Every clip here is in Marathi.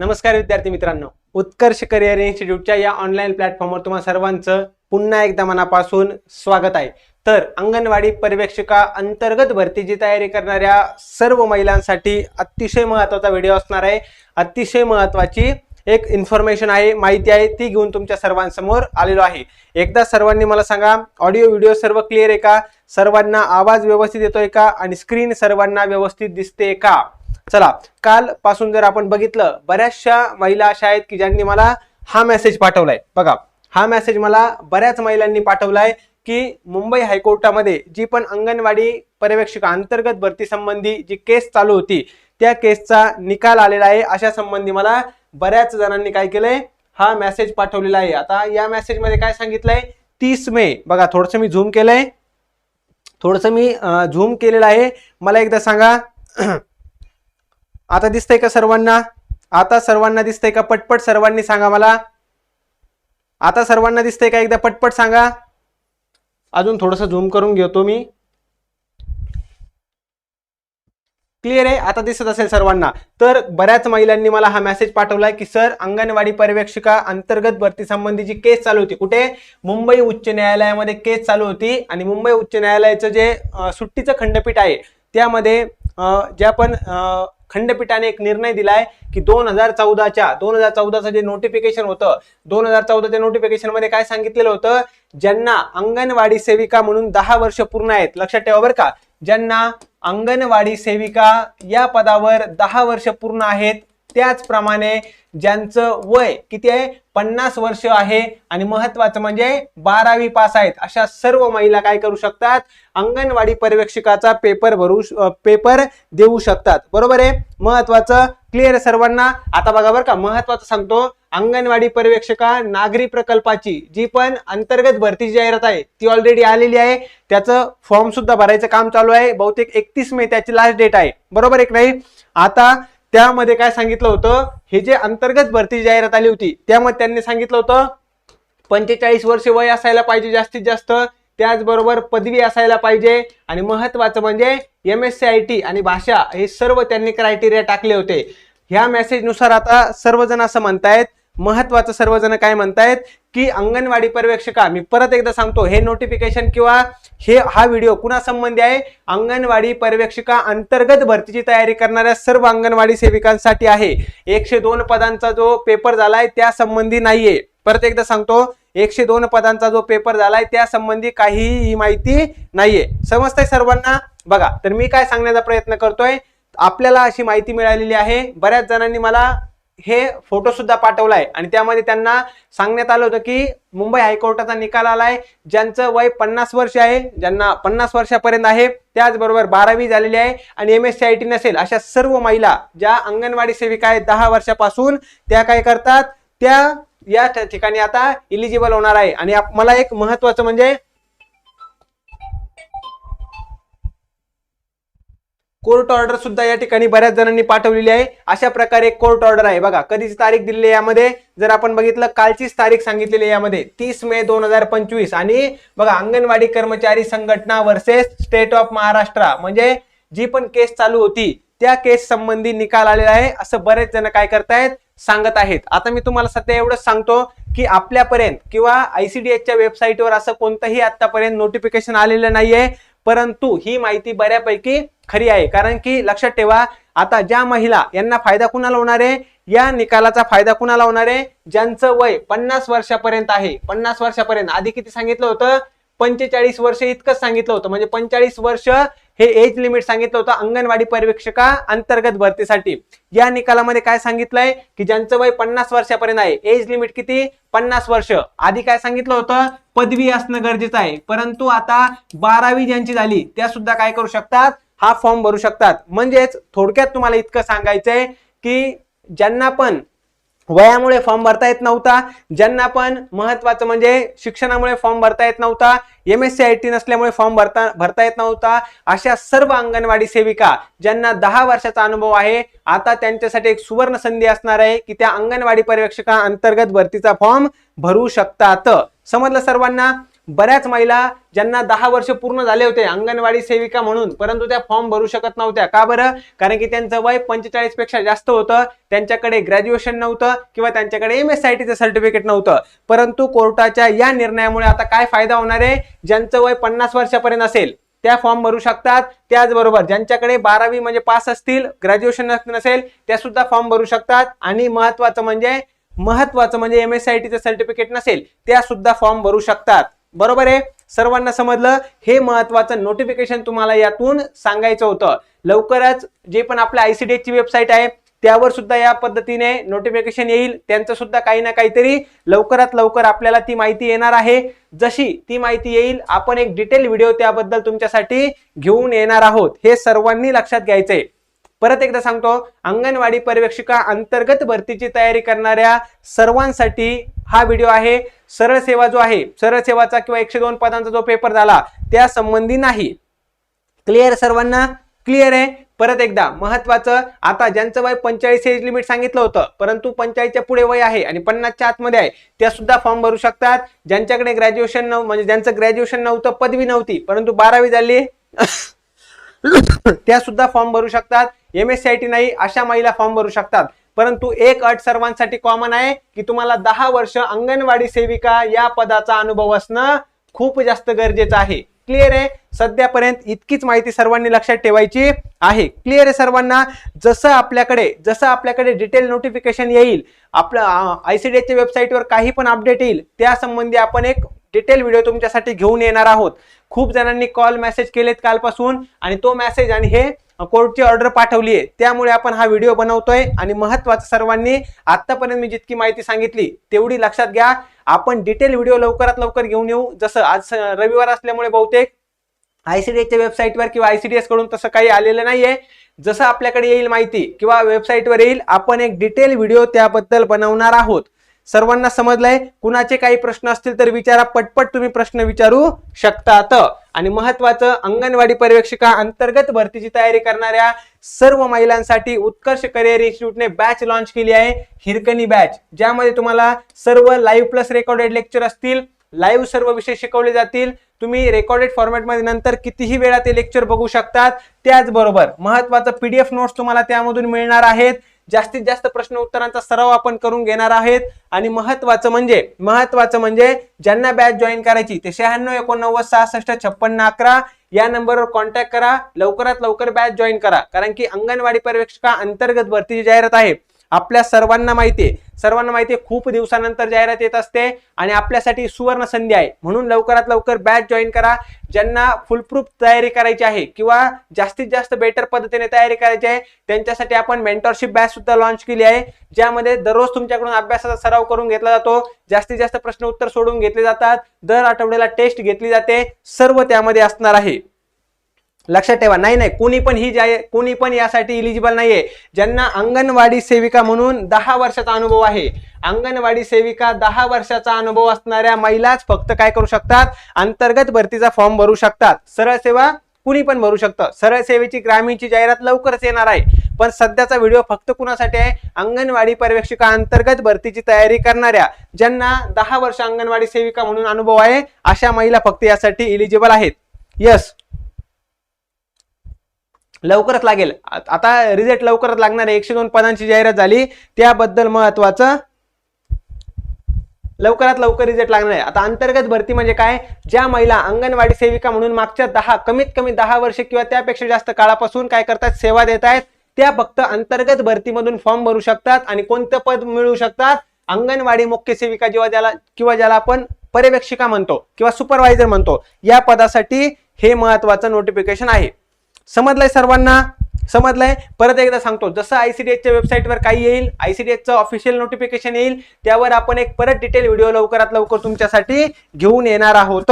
नमस्कार विद्यार्थी मित्रांनो. उत्कर्ष करिअर इन्स्टिट्यूटच्या या ऑनलाईन प्लॅटफॉर्मवर तुम्हा सर्वांचं पुन्हा एकदा मनापासून स्वागत आहे. तर अंगणवाडी पर्यवेक्षिका अंतर्गत भरतीची तयारी करणाऱ्या सर्व महिलांसाठी अतिशय महत्त्वाचा व्हिडिओ असणार आहे. अतिशय महत्त्वाची एक इन्फॉर्मेशन आहे माहिती आहे ती घेऊन तुमच्या सर्वांसमोर आलेलो आहे. एकदा सर्वांनी मला सांगा ऑडिओ व्हिडिओ सर्व क्लिअर आहे का? सर्वांना आवाज व्यवस्थित येतोय का? आणि स्क्रीन सर्वांना व्यवस्थित दिसते का? चला कालपासून जर आपण बघितलं बऱ्याचशा महिला अशा आहेत की ज्यांनी मला हा मेसेज पाठवलाय. बघा हा मेसेज मला बऱ्याच महिलांनी पाठवलाय की मुंबई हायकोर्टामध्ये जी पण अंगणवाडी पर्यवेक्षका अंतर्गत भरती संबंधी जी केस चालू होती त्या केसचा निकाल आलेला आहे. अशा संबंधी मला बऱ्याच जणांनी काय केलंय? हा मेसेज पाठवलेला आहे. आता या मेसेजमध्ये काय सांगितलंय? तीस मे. बघा थोडस मी झूम केलंय. थोडस मी झूम केलेलं आहे. मला एकदा सांगा. आता दिसतंय का सर्वांना? आता सर्वांना दिसतंय का? पटपट सर्वांनी सांगा मला. आता सर्वांना दिसतंय का? एकदा पटपट सांगा. अजून थोडस झूम करून घेतो मी. क्लिअर आहे? आता दिसत असेल सर्वांना. तर बऱ्याच महिलांनी मला हा मेसेज पाठवलाय की सर अंगणवाडी पर्यवेक्षिका अंतर्गत भरती संबंधीची केस चालू होती. कुठे? मुंबई उच्च न्यायालयामध्ये केस चालू होती आणि मुंबई उच्च न्यायालयाचं जे सुट्टीचं खंडपीठ आहे त्यामध्ये ज्या पण खंडपीठाने एक निर्णय दिलाय की दोन हजार चौदाच्या दोन हजार चौदाचं जे नोटिफिकेशन होतं दोन हजार चौदाच्या नोटिफिकेशनमध्ये काय सांगितलेलं होतं? ज्यांना अंगणवाडी सेविका म्हणून दहा वर्ष पूर्ण आहेत लक्षात ठेवा बरं का. ज्यांना अंगणवाडी सेविका या पदावर दहा वर्ष पूर्ण आहेत त्याचप्रमाणे ज्यांचं वय किती आहे? पन्नास वर्ष आहे. आणि महत्वाचं म्हणजे बारावी पास आहेत. अशा सर्व महिला काय करू शकतात? अंगणवाडी पर्यवेक्षकाचा पेपर भरू पेपर देऊ शकतात. बरोबर आहे? महत्वाचं क्लिअर सर्वांना. आता बघा बरं का महत्वाचं सांगतो. अंगणवाडी पर्यवेक्षका नागरी प्रकल्पाची जी पण अंतर्गत भरतीची जाहिरात आहे ती ऑलरेडी आलेली आहे. त्याचं फॉर्म सुद्धा भरायचं काम चालू आहे. बहुतेक एकतीस मे त्याची लास्ट डेट आहे. बरोबर एक नाही? आता त्यामध्ये काय सांगितलं होतं? हे जे अंतर्गत भरती जाहिरात आली होती त्यामध्ये त्यांनी सांगितलं होतं पंचेचाळीस वर्ष वय असायला पाहिजे जास्तीत जास्त त्याचबरोबर पदवी असायला पाहिजे आणि महत्वाचं म्हणजे M S C I T आणि भाषा हे सर्व त्यांनी क्रायटेरिया टाकले होते. ह्या मेसेजनुसार आता सर्वजण असं म्हणतायत महत्वाचं सर्वजण काय म्हणतायत? की अंगणवाडी पर्यवेक्षका मी परत एकदा सांगतो हे नोटिफिकेशन किंवा हे हा व्हिडिओ कुणा संबंधी आहे? अंगणवाडी पर्यवेक्षिका अंतर्गत भरतीची तयारी करणाऱ्या सर्व अंगणवाडी सेविकांसाठी आहे. एकशे दोन पदांचा जो पेपर झालाय त्या संबंधी नाहीये. परत एकदा सांगतो एकशे दोन पदांचा जो पेपर झालाय त्या संबंधी काहीही माहिती नाहीये. समजतंय सर्वांना? बघा तर मी काय सांगण्याचा प्रयत्न करतोय आपल्याला अशी माहिती मिळालेली आहे. बऱ्याच जणांनी मला हे फोटो सुद्धा पाठवलाय. आणि त्यामध्ये त्यांना सांगण्यात आलं होतं की मुंबई हायकोर्टाचा निकाल आलाय. ज्यांचं वय पन्नास वर्ष आहे ज्यांना पन्नास वर्षापर्यंत आहे त्याचबरोबर बारावी झालेली आहे आणि M S C I T नसेल अशा सर्व महिला ज्या अंगणवाडी सेविका आहेत दहा वर्षापासून त्या काय करतात? त्या या ठ- ठिकाणी आता इलिजिबल होणार आहे. आणि आप- मला एक महत्वाचं म्हणजे कोर्ट ऑर्डर सुद्धा या ठिकाणी बऱ्याच जणांनी पाठवलेली आहे. अशा प्रकारे एक कोर्ट ऑर्डर आहे. बघा कधीची तारीख दिलेली आहे यामध्ये? जर आपण बघितलं कालचीच तारीख सांगितलेली आहे यामध्ये. तीस मे दोन हजार पंचवीस. आणि बघा अंगणवाडी कर्मचारी संघटना वर्सेस स्टेट ऑफ महाराष्ट्र. म्हणजे जी पण केस चालू होती त्या केस संबंधी निकाल आलेला आहे. असं बरेच जण काय करतायत? सांगत आहेत. आता मी तुम्हाला सध्या एवढंच सांगतो की आपल्यापर्यंत किंवा आयसीडीएसच्या वेबसाईटवर असं कोणतंही आतापर्यंत नोटिफिकेशन आलेलं नाहीये. परंतु ही माहिती बऱ्यापैकी खरी आहे. कारण की लक्षात ठेवा आता ज्या महिला यांना फायदा कुणाला होणार आहे? या निकालाचा फायदा कुणाला होणार आहे? ज्यांचं वय पन्नास वर्षापर्यंत आहे. पन्नास वर्षापर्यंत. आधी किती सांगितलं होतं? पंचेचाळीस वर्ष इतकंच सांगितलं होतं. म्हणजे पंचेचाळीस वर्ष हे एज लिमिट सांगितलं होतं अंगणवाडी पर्यवेक्षका अंतर्गत भरतीसाठी. या निकालामध्ये काय सांगितलंय? की ज्यांचं वय पन्नास वर्षापर्यंत आहे एज लिमिट किती? पन्नास वर्ष. आधी काय सांगितलं होतं? पदवी असणं गरजेचं आहे. परंतु आता बारावी ज्यांची झाली त्या सुद्धा काय करू शकतात? हा फॉर्म भरू शकतात. म्हणजेच थोडक्यात तुम्हाला इतकं सांगायचंय की ज्यांना पण वयामुळे फॉर्म भरता येत नव्हता. ज्यांना पण महत्वाचं म्हणजे शिक्षणामुळे फॉर्म भरता येत नव्हता M S C I T नसल्यामुळे फॉर्म भरता भरता येत नव्हता. अशा सर्व अंगणवाडी सेविका ज्यांना दहा वर्षाचा अनुभव आहे आता त्यांच्यासाठी एक सुवर्ण संधी असणार आहे की त्या अंगणवाडी पर्यवेक्षका अंतर्गत भरतीचा फॉर्म भरू शकतात. समजलं सर्वांना? बऱ्याच महिला ज्यांना दहा वर्ष पूर्ण झाले होते अंगणवाडी सेविका म्हणून परंतु त्या फॉर्म भरू शकत नव्हत्या. का बरं? कारण की त्यांचं वय पंचेचाळीसपेक्षा जास्त होतं त्यांच्याकडे ग्रॅज्युएशन नव्हतं किंवा त्यांच्याकडे एम एस आय टीचं सर्टिफिकेट नव्हतं. परंतु कोर्टाच्या या निर्णयामुळे आता काय फायदा होणार आहे? ज्यांचं वय पन्नास वर्षापर्यंत असेल त्या फॉर्म भरू शकतात. त्याचबरोबर ज्यांच्याकडे बारावी म्हणजे पास असतील ग्रॅज्युएशन नसेल त्या सुद्धा फॉर्म भरू शकतात. आणि महत्वाचं म्हणजे महत्वाचं म्हणजे एम एस आय टीचं सर्टिफिकेट नसेल त्या सुद्धा फॉर्म भरू शकतात. बरोबर आहे? सर्वांना समजलं? हे महत्वाचं नोटिफिकेशन तुम्हाला यातून सांगायचं होतं. लवकरच जे पण आपल्या आयसीडीएसची वेबसाईट आहे त्यावर सुद्धा या पद्धतीने नोटिफिकेशन येईल. त्यांचं सुद्धा काही ना काहीतरी लवकरात लवकर आपल्याला ती माहिती येणार आहे. जशी ती माहिती येईल आपण एक डिटेल व्हिडिओ त्याबद्दल तुमच्यासाठी घेऊन येणार आहोत. हे सर्वांनी लक्षात घ्यायचंय. परत एकदा सांगतो अंगणवाडी पर्यवेक्षिका अंतर्गत भरतीची तयारी करणाऱ्या सर्वांसाठी हा व्हिडिओ आहे. सरळ सेवा जो आहे सरळ सेवाचा किंवा एकशे दोन पदांचा जो पेपर झाला त्या संबंधी नाही. क्लिअर सर्वांना? क्लिअर आहे. परत एकदा महत्वाचं आता ज्यांचं वय पंचेचाळीस एज लिमिट सांगितलं होतं परंतु पंचाळीसच्या पुढे वय आहे आणि पन्नासच्या आतमध्ये आहे त्या सुद्धा फॉर्म भरू शकतात. ज्यांच्याकडे ग्रॅज्युएशन नव म्हणजे ज्यांचं ग्रॅज्युएशन नव्हतं पदवी नव्हती परंतु बारावी झाली त्या सुद्धा फॉर्म भरू शकतात. M S C I T नाही अशा महिला फॉर्म भरू शकतात. परंतु एक अट सर्वांसाठी कॉमन आहे की तुम्हाला दहा वर्ष अंगणवाडी सेविका या पदाचा अनुभव असणं खूप जास्त गरजेचं आहे. क्लिअर आहे? सध्यापर्यंत इतकीच माहिती सर्वांनी लक्षात ठेवायची आहे. क्लिअर आहे सर्वांना? जसं आपल्याकडे जसं आपल्याकडे डिटेल नोटिफिकेशन येईल आपलं आयसीडीएसच्या वेबसाईटवर काही पण अपडेट येईल त्या संबंधी आपण एक डिटेल व्हिडिओ तुमच्यासाठी घेऊन येणार आहोत. खूप जणांनी कॉल मेसेज केलेत कालपासून आणि तो मेसेज आणि हे कोर्टची ऑर्डर पाठवली आहे. त्यामुळे आपण हा व्हिडिओ बनवतोय आणि महत्वाचं सर्वांनी आतापर्यंत मी जितकी माहिती सांगितली तेवढी लक्षात घ्या. आपण डिटेल व्हिडिओ लवकरात लवकर घेऊन येऊ. जसं आज रविवार असल्यामुळे बहुतेक आयसीडीएसच्या वेबसाईटवर किंवा आयसीडीएसकडून तसं काही आलेलं नाहीये. जसं आपल्याकडे येईल माहिती किंवा वेबसाईटवर येईल आपण एक डिटेल व्हिडिओ त्याबद्दल बनवणार आहोत. सर्वांना समजलंय? कुणाचे काही प्रश्न असतील तर विचारा. पटपट तुम्ही प्रश्न विचारू शकतात. आणि महत्वाचं अंगणवाडी पर्यवेक्षिका अंतर्गत भरतीची तयारी करणाऱ्या सर्व महिलांसाठी उत्कर्ष करिअर इन्स्टिट्यूटने बॅच लॉन्च केली आहे हिरकणी बॅच ज्यामध्ये तुम्हाला सर्व लाईव्ह प्लस रेकॉर्डेड लेक्चर असतील लाईव्ह सर्व विषय शिकवले जातील. तुम्ही रेकॉर्डेड फॉर्मॅटमध्ये नंतर कितीही वेळा ते लेक्चर बघू शकतात. त्याचबरोबर महत्वाचं पीडीएफ नोट्स तुम्हाला त्यामधून मिळणार आहेत. जास्तीत जास्त प्रश्न उत्तरांचा सराव आपण करून घेणार आहेत. आणि महत्वाचं म्हणजे महत्वाचं म्हणजे ज्यांना बॅच जॉईन करायची ते शहाण्णव एकोणनव्वद सहासष्ट छप्पन्न अकरा या नंबरवर कॉन्टॅक्ट करा. लवकरात लवकर बॅच जॉईन करा. कारण की अंगणवाडी पर्यवेक्षका अंतर्गत भरतीची जाहिरात आहे. आपल्या सर्वांना माहिती आहे. सर्वांना माहिती आहे खूप दिवसानंतर जाहिरात येत असते आणि आपल्यासाठी सुवर्ण संधी आहे. म्हणून लवकरात लवकर बॅच जॉईन करा. ज्यांना फुलप्रूफ तयारी करायची आहे किंवा जास्तीत जास्त बेटर पद्धतीने तयारी करायची आहे त्यांच्यासाठी आपण मेंटरशिप बॅच सुद्धा लॉन्च केली आहे. ज्यामध्ये दररोज तुमच्याकडून अभ्यासाचा सराव करून घेतला जातो. जास्तीत जास्त प्रश्न उत्तर सोडून घेतले जातात. दर आठवड्याला टेस्ट घेतली जाते. सर्व त्यामध्ये असणार आहे. लक्षात ठेवा. नाही नाही कोणी पण ही जाय कोणी पण यासाठी इलिजिबल नाहीये. ज्यांना अंगणवाडी सेविका म्हणून दहा वर्षाचा अनुभव आहे. अंगणवाडी सेविका दहा वर्षाचा अनुभव असणाऱ्या महिलाच फक्त काय करू शकतात? अंतर्गत भरतीचा फॉर्म भरू शकतात. सरळ सेवा कुणी पण भरू शकतं. सरळ सेवेची ग्रामीणची जाहिरात लवकरच येणार आहे. पण सध्याचा व्हिडिओ फक्त कुणासाठी आहे? अंगणवाडी पर्यवेक्षिका अंतर्गत भरतीची तयारी करणाऱ्या ज्यांना दहा वर्ष अंगणवाडी सेविका म्हणून अनुभव आहे अशा महिला फक्त यासाठी इलिजिबल आहेत. यस लवकरच लागेल. आता रिझल्ट लवकरच लागणार आहे. एकशे दोन पदांची जाहिरात झाली. त्याबद्दल महत्वाचं लवकरात लवकर रिझल्ट लागणार आहे. आता अंतर्गत भरती म्हणजे काय? ज्या महिला अंगणवाडी सेविका म्हणून मागच्या दहा कमीत कमी दहा वर्ष किंवा त्यापेक्षा जास्त काळापासून काय करतात? सेवा देत आहेत. त्या फक्त अंतर्गत भरतीमधून फॉर्म भरू शकतात आणि कोणतं पद मिळवू शकतात? अंगणवाडी मुख्य सेविका जेव्हा ज्याला किंवा ज्याला आपण पर्यवेक्षिका म्हणतो किंवा सुपरवायझर म्हणतो या पदासाठी हे महत्वाचं नोटिफिकेशन आहे. समजलंय सर्वांना? समजलंय? परत एकदा सांगतो जसं आयसीडीएसच्या वेबसाईटवर काही येईल आयसीडीएसचं ऑफिशियल नोटिफिकेशन येईल त्यावर आपण एक परत डिटेल व्हिडिओ लवकरात लवकर तुमच्यासाठी घेऊन येणार आहोत.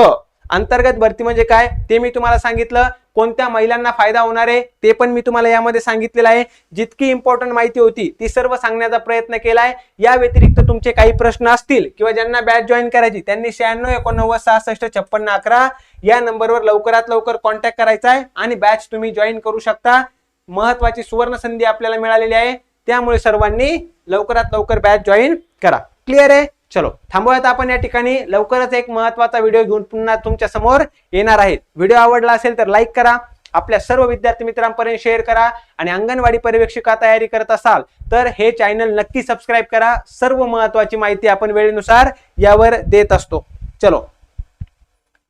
अंतर्गत भरती म्हणजे काय? ते मी तुम्हाला सांगितलं. कोणत्या महिलांना फायदा होणार आहे ते पण मी तुम्हाला यामध्ये सांगितलेलं आहे. जितकी इम्पॉर्टंट माहिती होती ती सर्व सांगण्याचा प्रयत्न केलाय. या व्यतिरिक्त तुमचे काही प्रश्न असतील किंवा ज्यांना बॅच जॉईन करायची त्यांनी शहाण्णव एकोणनव्वद सहासष्ट छप्पन्न अकरा या नंबरवर लवकरात लवकर कॉन्टॅक्ट करायचा आहे आणि बॅच तुम्ही जॉईन करू शकता. महत्वाची सुवर्ण संधी आपल्याला मिळालेली आहे. त्यामुळे सर्वांनी लवकरात लवकर बॅच जॉईन करा. क्लिअर आहे? चलो थांबूयात आपण या ठिकाणी. लवकरच एक महत्त्वाचा व्हिडिओ घेऊन पुन्हा तुमच्यासमोर येणार आहे व्हिडिओ आवडला असेल तर लाईक करा. आपल्या सर्व विद्यार्थी मित्रांपर्यंत शेअर करा आणि अंगणवाडी पर्यवेक्षिका तयारी करत असाल तर हे चॅनल नक्की सबस्क्राईब करा. सर्व महत्वाची माहिती आपण वेळेनुसार यावर देत असतो. चलो.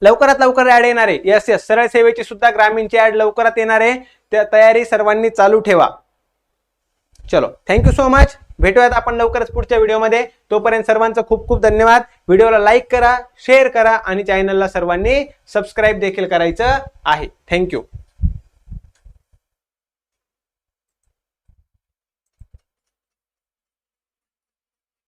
लवकरात लवकर ऍड येणार आहे. यस यस सरळ सेवेची सुद्धा ग्रामीणची ऍड लवकरात येणार आहे. त्या तयारी सर्वांनी चालू ठेवा. चलो थँक्यू सो मच भेटूयात आपण लवकरच पुढच्या व्हिडिओमध्ये. तोपर्यंत सर्वांचं खूप खूप धन्यवाद. व्हिडिओला लाईक करा शेअर करा आणि चॅनलला सर्वांनी सबस्क्राईब देखील करायचं आहे. थँक्यू